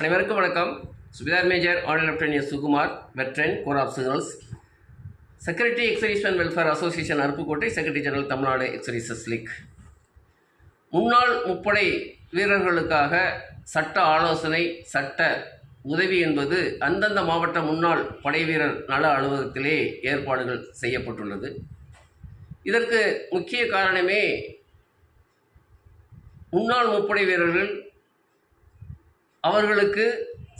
அனைவருக்கும் வணக்கம். Subedar major order lieutenant Sukumar veteran corps of signals secretary exservicemen welfare association Aruppukottai secretary general Tamil Nadu exservices league. முன்னாள் முப்படை வீரர்களுக்காக சட்ட ஆலோசனை சட்ட உதவி என்பது அந்தந்த மாவட்ட முன்னாள் படை வீரர் நல அலுவலகத்திலே ஏற்பாடுகள் செய்யப்பட்டுள்ளது. இதற்கு முக்கிய காரணமே முன்னாள் முப்படை வீரர்கள் அவர்களுக்கு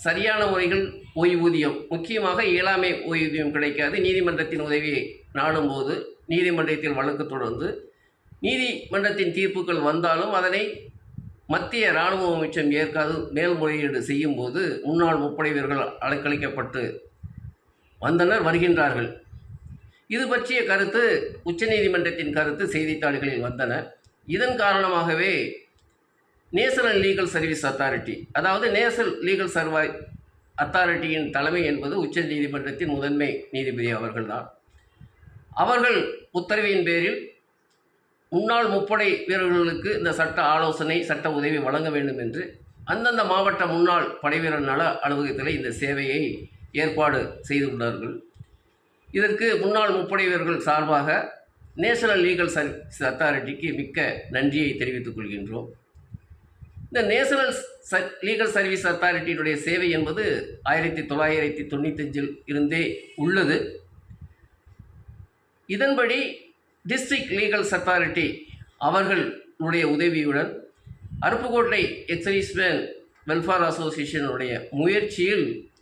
சரியான முறைகள் ஓய்வூதியம். முக்கியமாக இயலாமை ஓய்வூதியம் கிடைக்காது. நீதிமன்றத்தின் உதவியை நாடும்போது நீதிமன்றத்தில் வழக்கு தொடர்ந்து நீதிமன்றத்தின் தீர்ப்புகள் வந்தாலும் அதனை மத்திய இராணுவ அமைச்சம் ஏற்காது மேல்முறையீடு செய்யும்போது முன்னாள் முப்படை வீரர்கள் அலக்களிக்கப்பட்டு வந்தனர் வருகின்றார்கள். இது பற்றிய கருத்து உச்சநீதிமன்றத்தின் கருத்து செய்தித்தாள்களில் வந்தன. இதன் காரணமாகவே நேஷனல் லீகல் சர்வீஸ் அத்தாரிட்டி. அதாவது நேஷனல் லீகல் சர்வை அத்தாரிட்டியின் தலைமை என்பது உச்ச நீதிமன்றத்தின் முதன்மை நீதிபதி அவர்கள்தான். அவர்கள் உத்தரவின் பேரில் முன்னாள் முப்படை வீரர்களுக்கு இந்த சட்ட ஆலோசனை சட்ட உதவி வழங்க வேண்டும் என்று அந்தந்த மாவட்ட முன்னாள் படைவீரர் நல அலுவலகத்தில் இந்த சேவையை ஏற்பாடு செய்துள்ளார்கள் இதற்கு முன்னாள் முப்படை வீரர்கள் சார்பாக நேஷனல் லீகல் சர்வீஸ் அத்தாரிட்டிக்கு மிக்க நன்றியை தெரிவித்துக் கொள்கின்றோம். இந்த நேஷனல் ச லீகல் சர்வீஸ் அத்தாரிட்டியினுடைய சேவை என்பது ஆயிரத்தி தொள்ளாயிரத்தி தொண்ணூத்தஞ்சில் இருந்தே உள்ளது. இதன்படி டிஸ்ட்ரிக்ட் லீகல் அத்தாரிட்டி அவர்களுடைய உதவியுடன் அருப்புக்கோட்டை எக்ஸைஸ்மேன் வெல்ஃபேர் அசோசியேஷனுடைய முயற்சியில்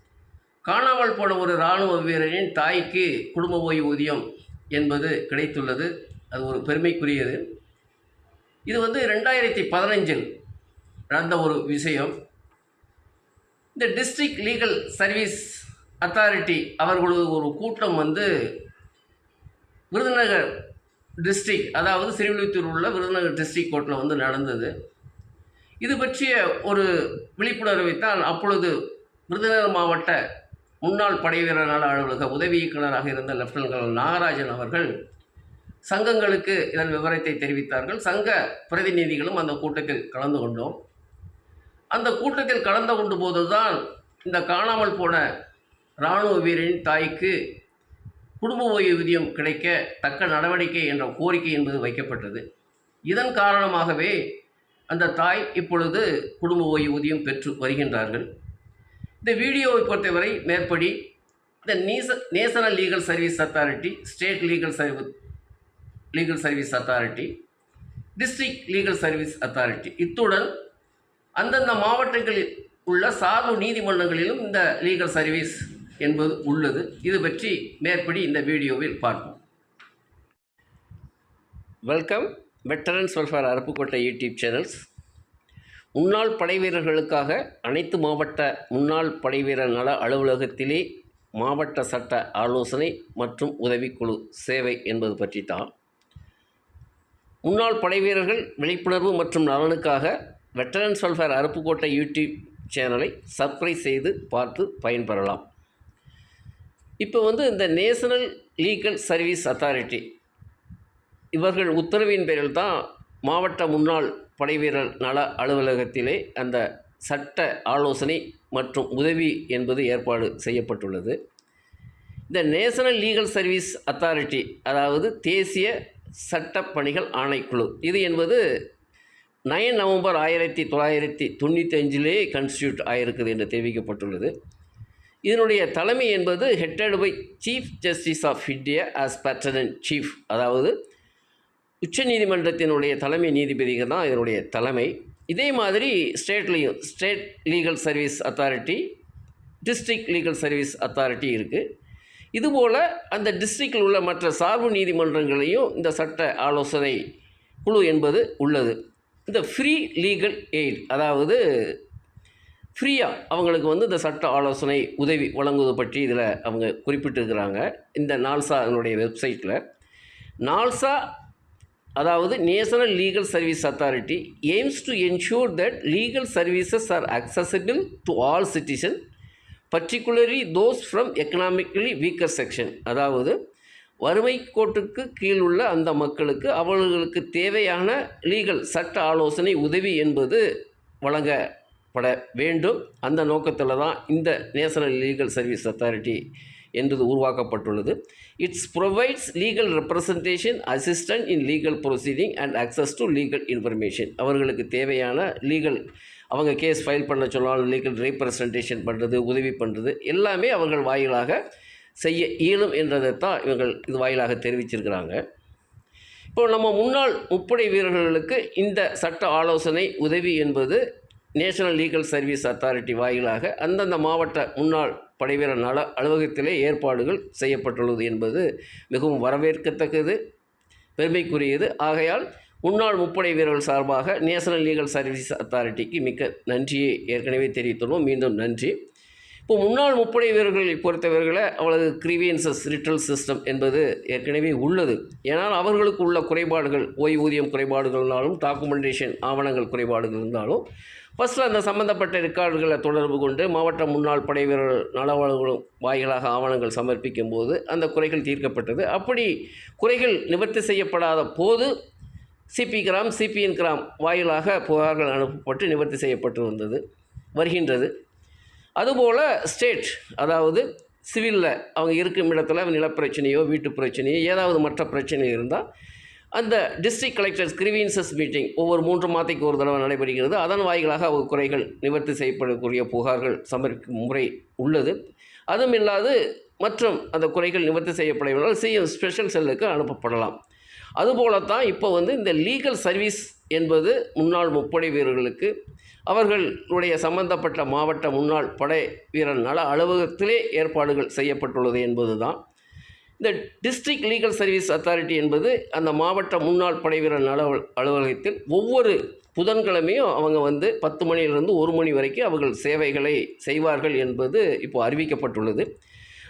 காணாமல் போன ஒரு இராணுவ வீரரின் தாய்க்கு குடும்ப ஓய்வூதியம் என்பது கிடைத்துள்ளது. அது ஒரு பெருமைக்குரியது. இது வந்து ரெண்டாயிரத்தி பதினஞ்சில் நடந்த ஒரு விஷயம். இந்த டிஸ்ட்ரிக்ட் லீகல் சர்வீஸ் அத்தாரிட்டி அவர்களது ஒரு கூட்டம் வந்து விருதுநகர் டிஸ்ட்ரிக் அதாவது ஸ்ரீவில்லித்தூர் உள்ள விருதுநகர் டிஸ்ட்ரிக் கோர்ட்டில் வந்து நடந்தது. இது பற்றிய ஒரு விழிப்புணர்வை தான் அப்பொழுது விருதுநகர் மாவட்ட முன்னாள் படை நல அலுவலக உதவி இயக்குநராக இருந்த லெப்டினன்ட் கர்னல் நாகராஜன் அவர்கள் சங்கங்களுக்கு இதன் விவரத்தை தெரிவித்தார்கள். சங்க பிரதிநிதிகளும் அந்த கூட்டத்தில் கலந்து கொண்டோம். அந்த கூட்டத்தில் கலந்து கொண்ட போதுதான் இந்த காணாமல் போன இராணுவ வீரரின் தாய்க்கு குடும்ப ஓய்வூதியம் கிடைக்க தக்க நடவடிக்கை என்ற கோரிக்கை என்பது வைக்கப்பட்டது. இதன் காரணமாகவே அந்த தாய் இப்பொழுது குடும்ப ஓய்வூதியம் பெற்று வருகின்றார்கள். இந்த வீடியோவை பொறுத்தவரை மேற்படி இந்த நீச national legal service authority state legal service legal service authority district legal service authority இத்துடன் அந்தந்த மாவட்டங்களில் உள்ள சார்பு நீதிமன்றங்களிலும் இந்த லீகல் சர்வீஸ் என்பது உள்ளது. இது பற்றி மேற்படி இந்த வீடியோவில் பார்ப்போம். Welcome veterans welfare Aruppukottai YouTube channels முன்னாள் படைவீரர்களுக்காக அனைத்து மாவட்ட முன்னாள் படைவீரர் நல அலுவலகத்திலே மாவட்ட சட்ட ஆலோசனை மற்றும் உதவிக்குழு சேவை என்பது பற்றி தான் முன்னாள் படைவீரர்கள் விழிப்புணர்வு மற்றும் நலனுக்காக வெட்டரன்ஸ் வெல்ஃபேர் அருப்புக்கோட்டை யூடியூப் சேனலை சப்ஸ்கிரைப் செய்து பார்த்து பயன்பெறலாம். இப்போ வந்து இந்த நேஷனல் லீகல் சர்வீஸ் அத்தாரிட்டி இவர்கள் உத்தரவின் பேரில் தான் மாவட்ட முன்னாள் படைவீரர் நல அலுவலகத்திலே அந்த சட்ட ஆலோசனை மற்றும் உதவி என்பது ஏற்பாடு செய்யப்பட்டுள்ளது. இந்த நேஷனல் லீகல் சர்வீஸ் அத்தாரிட்டி அதாவது தேசிய சட்ட பணிகள் ஆணைக்குழு இது என்பது நயன் நவம்பர் ஆயிரத்தி தொள்ளாயிரத்தி தொண்ணூற்றி அஞ்சிலே கன்ஸ்டியூட் ஆகிருக்குது என்று தெரிவிக்கப்பட்டுள்ளது. இதனுடைய தலைமை என்பது headed by chief justice of India as patron chief அதாவது உச்சநீதிமன்றத்தினுடைய தலைமை நீதிபதிகள் தான் இதனுடைய தலைமை. இதே மாதிரி ஸ்டேட்லேயும் state legal service authority district legal service authority இருக்குது இதுபோல் அந்த டிஸ்ட்ரிக்டில் உள்ள மற்ற சார்பு நீதிமன்றங்களையும் இந்த சட்ட ஆலோசனை குழு என்பது உள்ளது. இந்த ஃப்ரீ லீகல் எய்ட் அதாவது ஃப்ரீயாக அவங்களுக்கு வந்து இந்த சட்ட ஆலோசனை உதவி வழங்குவது பற்றி இதில் அவங்க குறிப்பிட்டிருக்கிறாங்க. இந்த நால்சா அதனுடைய வெப்சைட்டில் நால்சா அதாவது national legal service authority aims to ensure that legal services are accessible to all citizen particularly those from economically weaker section அதாவது வறுமை கோட்டுக்கு கீழ் உள்ள அந்த மக்களுக்கு அவர்களுக்கு தேவையான லீகல் சட்ட ஆலோசனை உதவி என்பது வழங்கப்பட வேண்டும். அந்த நோக்கத்தில் தான் இந்த நேஷனல் லீகல் சர்வீஸ் அத்தாரிட்டி என்பது உருவாக்கப்பட்டுள்ளது. It's provides legal representation assistant in legal proceeding and access to legal information அவர்களுக்கு தேவையான லீகல் அவங்க கேஸ் ஃபைல் பண்ண சொன்னாலும் லீகல் ரீப்ரசன்டேஷன் பண்ணுறது உதவி பண்ணுறது எல்லாமே அவர்கள் வாயிலாக செய்ய இயலும் என்றதை தான் இவர்கள் இது வாயிலாக தெரிவிச்சிருக்கிறாங்க. இப்போ நம்ம முன்னாள் முப்படை வீரர்களுக்கு இந்த சட்ட ஆலோசனை உதவி என்பது நேஷனல் லீகல் சர்வீஸ் அத்தாரிட்டி வாயிலாக அந்தந்த மாவட்ட முன்னாள் படைவீரர் நல அலுவலகத்திலே ஏற்பாடுகள் செய்யப்பட்டுள்ளது என்பது மிகவும் வரவேற்கத்தக்கது பெருமைக்குரியது. ஆகையால் முன்னாள் முப்படை வீரர்கள் சார்பாக நேஷனல் லீகல் சர்வீஸ் அத்தாரிட்டிக்கு மிக்க நன்றியை ஏற்கனவே தெரிவித்துள்ளோம். மீண்டும் நன்றி. இப்போ முன்னாள் முப்படை வீரர்களை பொறுத்தவர்களை அவளது கிரீவியன்சஸ் ரிட்டல் சிஸ்டம் என்பது ஏற்கனவே உள்ளது. ஏன்னால் அவர்களுக்கு உள்ள குறைபாடுகள் ஓய்வூதியம் குறைபாடுகள் இருந்தாலும் டாக்குமெண்டேஷன் ஆவணங்கள் குறைபாடுகள் இருந்தாலும் ஃபஸ்ட்டில் அந்த சம்மந்தப்பட்ட ரெக்கார்டுகளை தொடர்பு கொண்டு மாவட்ட முன்னாள் படை வீரர்கள் நலவாளர்களும் வாயிலாக ஆவணங்கள் சமர்ப்பிக்கும் போது அந்த குறைகள் தீர்க்கப்பட்டது. அப்படி குறைகள் நிவர்த்தி செய்யப்படாத போது சிபி கிராம் சிபிஎன் கிராம் வாயிலாக புகார்கள் அனுப்பப்பட்டு நிவர்த்தி செய்யப்பட்டு வந்தது வருகின்றது. அதுபோல் ஸ்டேட் அதாவது சிவிலில் அவங்க இருக்கும் இடத்துல நிலப்பிரச்சனையோ வீட்டு பிரச்சனையோ ஏதாவது மற்ற பிரச்சனை இருந்தால் அந்த டிஸ்ட்ரிக்ட் கலெக்டர்ஸ் கிரிவீன்சஸ் மீட்டிங் ஒவ்வொரு மூன்று மாதத்துக்கு ஒரு தடவை நடைபெறுகிறது. அதன் வாயிலாக அவங்க குறைகள் நிவர்த்தி செய்யப்படக்கூடிய புகார்கள் சமர்ப்பிக்கும் முறை உள்ளது. அதுவும் இல்லாது மற்றும் அந்த குறைகள் நிவர்த்தி செய்யப்படவில்லை சிஎம் ஸ்பெஷல் செல்லுக்கு அனுப்பப்படலாம். அதுபோலத்தான் இப்போ வந்து இந்த லீகல் சர்வீஸ் என்பது முன்னாள் முப்படை வீரர்களுக்கு அவர்களுடைய சம்பந்தப்பட்ட மாவட்ட முன்னாள் படை வீரர் நல அலுவலகத்திலே ஏற்பாடுகள் செய்யப்பட்டுள்ளது என்பது தான் இந்த டிஸ்ட்ரிக்ட் லீகல் சர்வீஸ் அத்தாரிட்டி என்பது அந்த மாவட்ட முன்னாள் படை வீரர் நல அலுவலகத்தில் ஒவ்வொரு புதன்கிழமையும் அவங்க வந்து பத்து மணியிலிருந்து ஒரு மணி வரைக்கும் அவர்கள் சேவைகளை செய்வார்கள் என்பது இப்போ அறிவிக்கப்பட்டுள்ளது.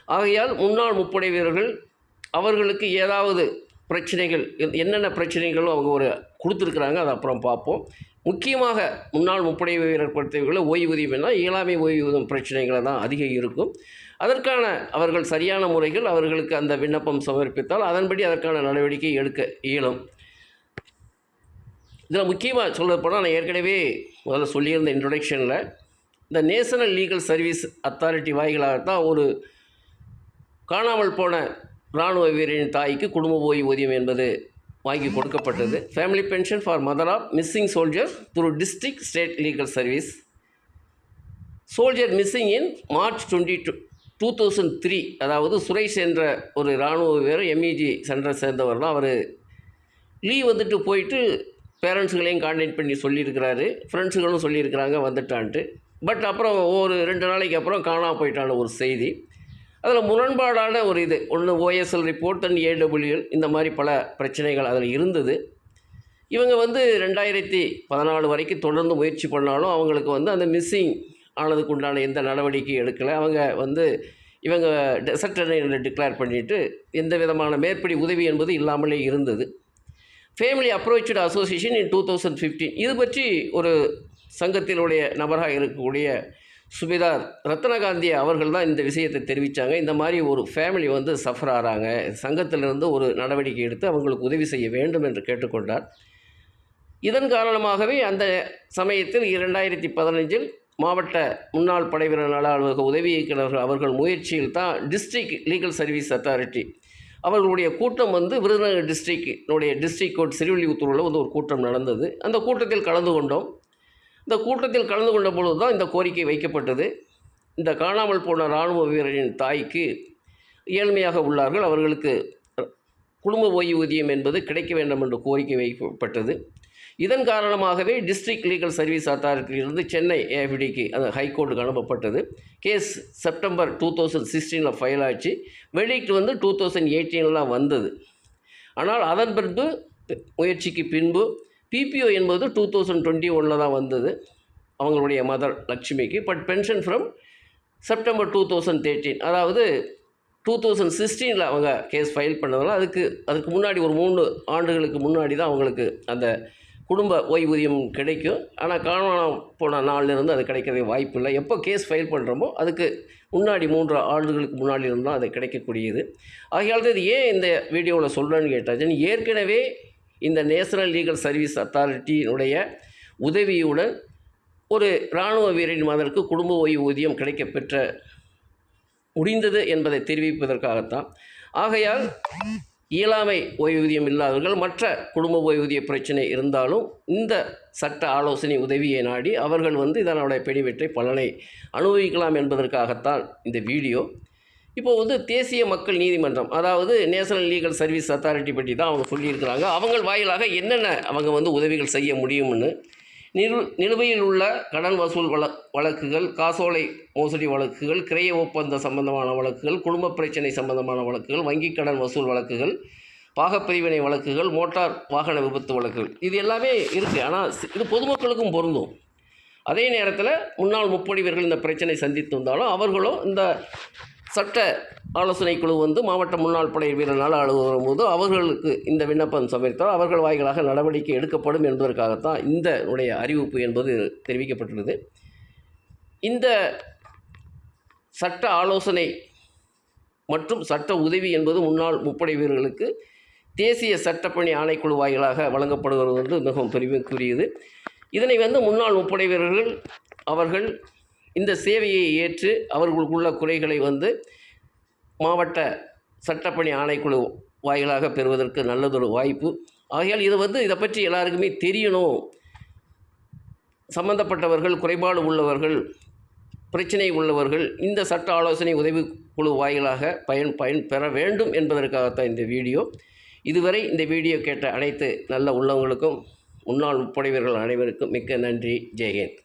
ஆகையால் முன்னாள் முப்படை வீரர்கள் அவர்களுக்கு ஏதாவது பிரச்சனைகள் என்னென்ன பிரச்சனைகளும் அவங்க ஒரு கொடுத்துருக்குறாங்க அதை அப்புறம் பார்ப்போம். முக்கியமாக முன்னாள் முப்படை வீரர் படுத்தவர்களை ஓய்வூதியம் என்ன இயலாமை ஓய்வூதியம் பிரச்சனைகளை தான் அதிகம் இருக்கும். அதற்கான அவர்கள் சரியான முறைகள் அவர்களுக்கு அந்த விண்ணப்பம் சமர்ப்பித்தால் அதன்படி அதற்கான நடவடிக்கை எடுக்க இயலும். இதில் முக்கியமாக சொல்லப்போனால் நான் ஏற்கனவே முதல்ல சொல்லியிருந்த இன்ட்ரொடக்ஷனில் இந்த நேஷனல் லீகல் சர்வீஸ் அத்தாரிட்டி வாயிலாகத்தான் ஒரு காணாமல் போன இராணுவ வீரரின் தாய்க்கு குடும்ப ஓய்வூதியம் என்பது வாங்கி கொடுக்கப்பட்டது. Family pension for mother of missing soldier through district state legal service soldier missing in March twenty two two thousand three அதாவது சுரேஷ் என்ற ஒரு இராணுவ வீரர் எம்இஜி சென்டரை சேர்ந்தவர் தான். அவர் லீவ் வந்துட்டு போயிட்டு பேரண்ட்ஸுகளையும் காண்டாக்ட் பண்ணி சொல்லியிருக்கிறாரு. ஃப்ரெண்ட்ஸுகளும் சொல்லியிருக்கிறாங்க வந்துட்டான்ட்டு. பட் அப்புறம் ஒரு ரெண்டு நாளைக்கு அப்புறம் காணாமல் போயிட்டான ஒரு செய்தி. அதில் முரண்பாடான ஒரு இது. ஒன்று ஓஎஸ்எல் ரிப்போர்ட் அண்ட் ஏடபிள்யூஎல் இந்த மாதிரி பல பிரச்சனைகள் அதில் இருந்தது. இவங்க வந்து ரெண்டாயிரத்தி பதினாலு வரைக்கும் தொடர்ந்து முயற்சி பண்ணாலும் அவங்களுக்கு வந்து அந்த மிஸ்ஸிங் ஆனதுக்கு உண்டான எந்த நடவடிக்கையும் எடுக்கலை. அவங்க வந்து இவங்க டெசர்டனை டிக்ளேர் பண்ணிவிட்டு எந்த விதமான மேற்படி உதவி என்பது இல்லாமலே இருந்தது. Family approach association in two thousand fifteen இது பற்றி ஒரு சங்கத்தினுடைய நபராக இருக்கக்கூடிய சுபிதார் ரத்னகாந்தி அவர்கள் தான் இந்த விஷயத்தை தெரிவித்தாங்க இந்த மாதிரி ஒரு ஃபேமிலி வந்து சஃபர் ஆகிறாங்க சங்கத்திலிருந்து ஒரு நடவடிக்கை எடுத்து அவங்களுக்கு உதவி செய்ய வேண்டும் என்று கேட்டுக்கொண்டார். இதன் காரணமாகவே அந்த சமயத்தில் இரண்டாயிரத்தி பதினஞ்சில் மாவட்ட முன்னாள் படைவீரர் நல அலுவலக உதவி இயக்குநர்கள் அவர்கள் முயற்சியில் தான் டிஸ்ட்ரிக்ட் லீகல் சர்வீஸ் அத்தாரிட்டி அவர்களுடைய கூட்டம் வந்து விருதுநகர் டிஸ்ட்ரிக்டினுடைய டிஸ்ட்ரிக் கோர்ட் சிறுவில்லிபுத்தூரில் வந்து ஒரு கூட்டம் நடந்தது. அந்த கூட்டத்தில் கலந்து கொண்டோம். இந்த கூட்டத்தில் கலந்து கொண்ட பொழுது தான் இந்த கோரிக்கை வைக்கப்பட்டது. இந்த காணாமல் போன இராணுவ வீரரின் தாய்க்கு ஏழ்மையாக உள்ளார்கள். அவர்களுக்கு குடும்ப ஓய்வூதியம் என்பது கிடைக்க வேண்டும் என்று கோரிக்கை வைக்கப்பட்டது. இதன் காரணமாகவே டிஸ்ட்ரிக்ட் லீகல் சர்வீஸ் அத்தாரிட்டியிலிருந்து சென்னை ஏஎஃப்டிக்கு அந்த ஹைகோர்ட்டுக்கு அனுப்பப்பட்டது. கேஸ் செப்டம்பர் டூ தௌசண்ட் சிக்ஸ்டீனில் ஃபைல் ஆச்சு. வெடிக்ட் வந்து டூ தௌசண்ட் எயிட்டீனில் வந்தது. ஆனால் அதன் பிறகு முயற்சிக்கு பின்பு பிபிஓ என்பது டூ தௌசண்ட் டுவெண்ட்டி ஒனில் தான் வந்தது. அவங்களுடைய மதர் லக்ஷ்மிக்கு but pension from September two thousand thirteen அதாவது டூ தௌசண்ட் சிக்ஸ்டீனில் அவங்க கேஸ் ஃபைல் பண்ணதால் அதுக்கு அதுக்கு முன்னாடி ஒரு மூணு ஆண்டுகளுக்கு முன்னாடி தான் அவங்களுக்கு அந்த குடும்ப ஓய்வூதியம் கிடைக்கும். ஆனால் காணாமல் போன நாள்லேருந்து அது கிடைக்கிறது வாய்ப்பு இல்லை. எப்போ கேஸ் ஃபைல் பண்ணுறோமோ அதுக்கு முன்னாடி மூன்று ஆண்டுகளுக்கு முன்னாடி இருந்தால் அது கிடைக்கக்கூடியது. ஆகையால் தான் இது ஏன் இந்த வீடியோவில் சொல்கிறேன்னு கேட்டாச்சு ஏற்கனவே இந்த நேஷனல் லீகல் சர்வீஸ் அத்தாரிட்டியினுடைய உதவியுடன் ஒரு இராணுவ வீரரின் மகனுக்கு குடும்ப ஓய்வூதியம் கிடைக்கப்பெற்ற முடிந்தது என்பதை தெரிவிப்பதற்காகத்தான். ஆகையால் இயலாமை ஓய்வூதியம் இல்லாதவர்கள் மற்ற குடும்ப ஓய்வூதிய பிரச்சனை இருந்தாலும் இந்த சட்ட ஆலோசனை உதவியை நாடி அவர்கள் வந்து இதனுடைய பெனிவெற்றை பலனை அனுபவிக்கலாம் என்பதற்காகத்தான் இந்த வீடியோ. இப்போ வந்து தேசிய மக்கள் நீதிமன்றம் அதாவது நேஷனல் லீகல் சர்வீஸ் அத்தாரிட்டி பற்றி தான் அவங்க சொல்லியிருக்கிறாங்க. அவங்க வாயிலாக என்னென்ன அவங்க வந்து உதவிகள் செய்ய முடியும்னு நிலு நிலுவையில் உள்ள கடன் வசூல் வழ வழக்குகள் காசோலை மோசடி வழக்குகள் கிரைய ஒப்பந்த சம்பந்தமான வழக்குகள் குடும்ப பிரச்சனை சம்பந்தமான வழக்குகள் வங்கிக் கடன் வசூல் வழக்குகள் பாகப்பிரிவினை வழக்குகள் மோட்டார் வாகன விபத்து வழக்குகள். இது எல்லாமே இருக்குது ஆனால் இது பொதுமக்களுக்கும் பொருந்தும். அதே நேரத்தில் முன்னாள் முப்படிவர்கள் இந்த பிரச்சனை சந்தித்து வந்தாலும் அவர்களும் இந்த சட்ட ஆலோசனை குழு வந்து மாவட்ட முன்னாள் படை வீரர் நல அலுவலகம் போது அவர்களுக்கு இந்த விண்ணப்பம் சமர்த்தால் அவர்கள் வாயிலாக நடவடிக்கை எடுக்கப்படும் என்பதற்காகத்தான் இந்த உடைய அறிவிப்பு என்பது தெரிவிக்கப்பட்டுள்ளது. இந்த சட்ட ஆலோசனை மற்றும் சட்ட உதவி என்பது முன்னாள் முப்படை வீரர்களுக்கு தேசிய சட்டப்பணி ஆணைக்குழு வாயிலாக வழங்கப்படுவது வந்து மிகவும் பெருமைக்குரியது இதனை வந்து முன்னாள் முப்படை வீரர்கள் அவர்கள் இந்த சேவையை ஏற்று அவர்களுக்குள்ள குறைகளை வந்து மாவட்ட சட்டப்பணி ஆணைக்குழு வாயிலாக பெறுவதற்கு நல்லதொரு வாய்ப்பு. ஆகையால் இது வந்து இதை பற்றி எல்லாருக்குமே தெரியணும். சம்பந்தப்பட்டவர்கள் குறைபாடு உள்ளவர்கள் பிரச்சனை உள்ளவர்கள் இந்த சட்ட ஆலோசனை உதவி குழு வாயிலாக பயன் பயன் பெற வேண்டும் என்பதற்காகத்தான் இந்த வீடியோ. இதுவரை இந்த வீடியோ கேட்ட அனைத்து நல்ல உள்ளவங்களுக்கும் முன்னாள் முப்படைவர்கள் அனைவருக்கும் மிக்க நன்றி. ஜெயஹேந்த்.